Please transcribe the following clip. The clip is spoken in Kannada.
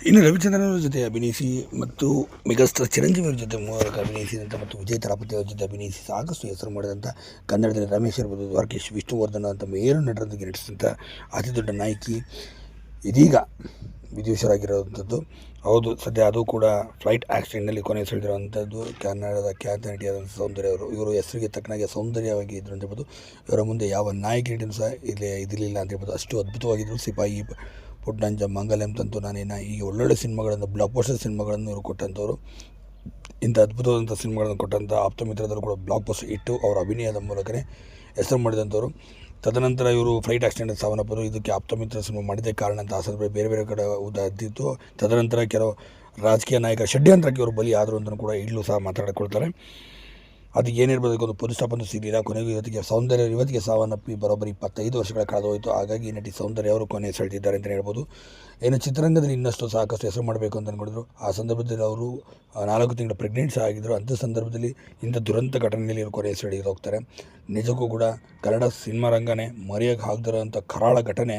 ಇನ್ನು ರವಿಚಂದ್ರನ್ ಜೊತೆ ಅಭಿನಯಿಸಿ ಮತ್ತು ಮೆಗಾಸ್ಟಾರ್ ಚಿರಂಜೀವಿ ಅವರ ಜೊತೆ ಮೂವರಕ್ಕೆ ಅಭಿನಯಿಸಿದಂಥ ಮತ್ತು ವಿಜಯ್ ತಳಪತಿ ಅವರ ಜೊತೆ ಅಭಿನಯಿಸಿ ಸಾಕಷ್ಟು ಹೆಸರು ಮಾಡಿದಂಥ ಕನ್ನಡದಲ್ಲಿ ರಮೇಶ್ ಇರ್ಬೋದು, ದ್ವಾರಕೇಶ್, ವಿಷ್ಣುವರ್ಧನ ಅಂತ ಮೇರು ನಟರೊಂದಿಗೆ ನಟಿಸಿದಂಥ ಅತಿ ದೊಡ್ಡ ನಾಯಕಿ ಇದೀಗ ವಿಧಿವಶರಾಗಿರುವಂಥದ್ದು ಹೌದು, ಸದ್ಯ ಅದು ಕೂಡ ಫ್ಲೈಟ್ ಆಕ್ಸಿಡೆಂಟ್ನಲ್ಲಿ ಕೊನೆ ಸೆಳೆದಿರುವಂಥದ್ದು. ಕನ್ನಡದ ಖ್ಯಾತ ನಟಿಯಾದಂಥ ಸೌಂದರ್ಯ ಅವರು. ಇವರು ಹೆಸರಿಗೆ ತಕ್ಕನಾಗೆ ಸೌಂದರ್ಯವಾಗಿ ಇದ್ರು ಅಂತ ಹೇಳ್ಬೋದು ಇವರ ಮುಂದೆ ಯಾವ ನಾಯಕಿ ನಟಿನೂ ಸಹ ಇಲ್ಲಿ ಇದಿರಲಿಲ್ಲ ಅಂತ ಹೇಳ್ಬೋದು ಅಷ್ಟು ಅದ್ಭುತವಾಗಿದ್ದರು ಸಿಪಾಯಿ ಪುಟ್ಟಂಜ ಮಂಗಲಂ ತಂತು ನಾನೇನ ಈ ಒಳ್ಳೊಳ್ಳೆ ಸಿನಿಮಾಗಳನ್ನು ಬ್ಲಾಕ್ ಪೋಸ್ಟರ್ ಸಿನಿಮಾಗಳನ್ನು ಇವರು ಕೊಟ್ಟಂಥವ್ರು. ಇಂಥ ಅದ್ಭುತವಾದಂಥ ಸಿನಿಮಾಗಳನ್ನು ಕೊಟ್ಟಂಥ ಆಪ್ತಮಿತ್ರದಲ್ಲೂ ಕೂಡ ಬ್ಲಾಕ್ ಪೋಸ್ಟರ್ ಇಟ್ಟು ಅವರ ಅಭಿನಯದ ಮೂಲಕನೇ ಹೆಸರು ಮಾಡಿದಂಥವ್ರು. ತದನಂತರ ಇವರು ಫ್ಲೈಟ್ ಆಕ್ಸಿಡೆಂಟ್ ಸಾವನ್ನಪ್ಪರು, ಇದಕ್ಕೆ ಆಪ್ತಮಿತ್ರ ಸಿನಿಮಾ ಮಾಡಿದ್ದೇ ಕಾರಣ ಅಂತ ಆ ಬೇರೆ ಬೇರೆ ಕಡೆ ಉದಾಹರಿಸಿತ್ತು ತದನಂತರ ಕೆಲವು ರಾಜಕೀಯ ನಾಯಕ ಷಡ್ಯಂತ್ರಕ್ಕೆ ಇವರು ಬಲಿ ಆದರು ಅಂತ ಕೂಡ ಈಗಲೂ ಸಹ ಮಾತಾಡಿಕೊಳ್ತಾರೆ. ಅದು ಏನಿರ್ಬೋದು ಅದಕ್ಕೊಂದು ಪುರುಷಾಪನ್ನು ಸಿಗಲಿಲ್ಲ ಕೊನೆಗೂ ಇವತ್ತಿಗೆ ಸೌಂದರ್ಯ, ಇವತ್ತಿಗೆ ಸಾವನ್ನಪ್ಪಿ ಬರೋಬ್ಬರಿ ಇಪ್ಪತ್ತೈದು ವರ್ಷಗಳ ಕಳೆದು ಹೋಯಿತು ಹಾಗಾಗಿ ನಟಿ ಸೌಂದರ್ಯ ಅವರು ಕೊನೆ ಸೆಳೆದಿದ್ದಾರೆ ಅಂತಲೇ ಹೇಳ್ಬೋದು. ಏನು ಚಿತ್ರರಂಗದಲ್ಲಿ ಇನ್ನಷ್ಟು ಸಾಕಷ್ಟು ಹೆಸರು ಮಾಡಬೇಕು ಅಂತ ಅಂದ್ಕೊಂಡಿದ್ರು ಆ ಸಂದರ್ಭದಲ್ಲಿ ಅವರು ನಾಲ್ಕು ತಿಂಗಳು ಪ್ರೆಗ್ನೆಂಟ್ ಆಗಿದ್ದರು ಅಂಥ ಸಂದರ್ಭದಲ್ಲಿ ಇಂಥ ದುರಂತ ಘಟನೆಯಲ್ಲಿ ಇವರು ಕೊನೆ ಸೆಳೆದು ಹೋಗ್ತಾರೆ. ನಿಜಕ್ಕೂ ಕೂಡ ಕನ್ನಡ ಸಿನಿಮಾ ರಂಗನೇ ಮರೆಯೋಕ್ಕೆ ಆಗದಿರೋಂಥ ಕರಾಳ ಘಟನೆ.